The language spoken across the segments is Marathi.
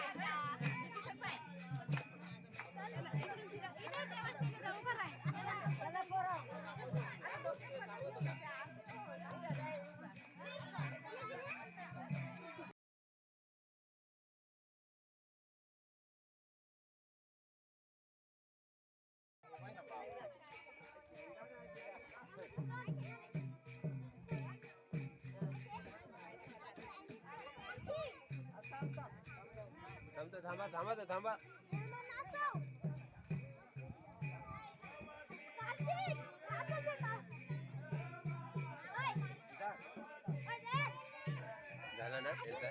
还有没啊 थांबा थांबा तो थांबा. झाला ना त्यांचा?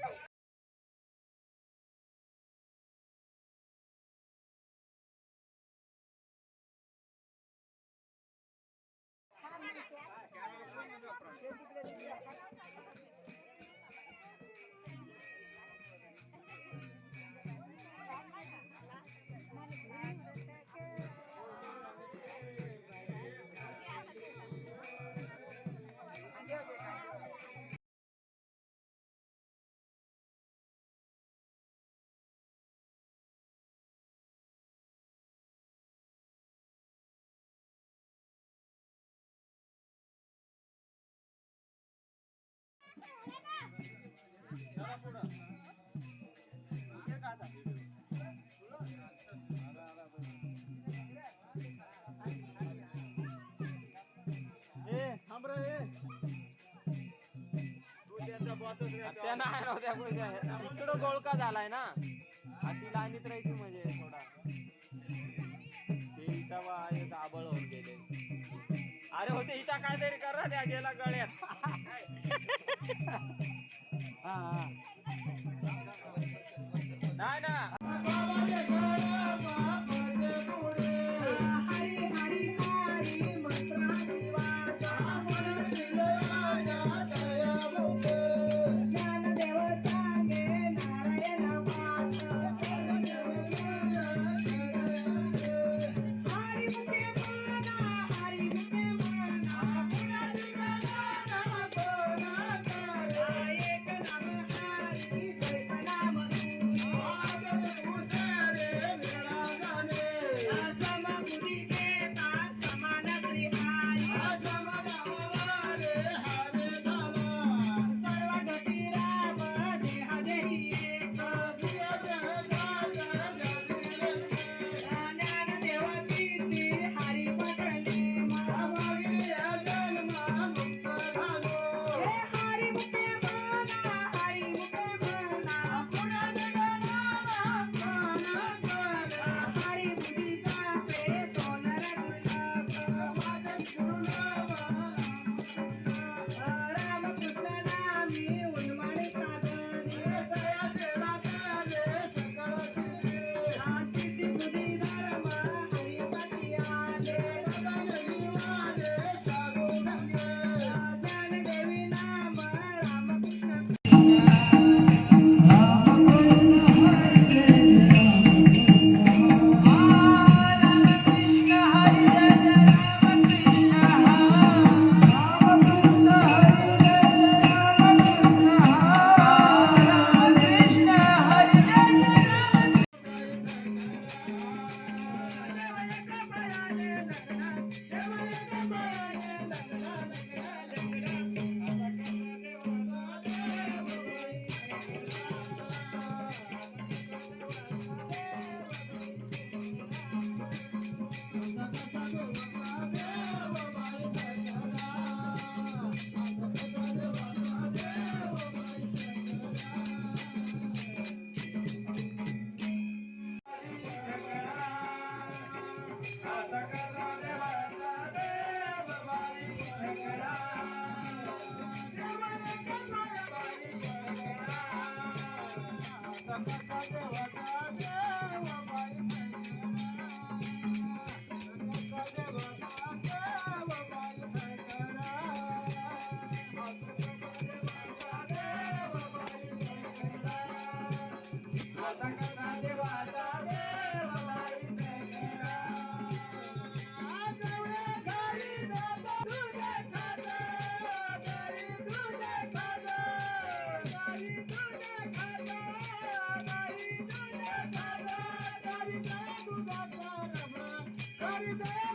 इकडं गोळका झालाय ना. अति लाईनीत राहायची म्हणजे थोडा. ते इथं एक आबळ होते. अरे होते इथं काहीतरी करा त्या गेला गळ्यात. नाही ना. Bye. Every day.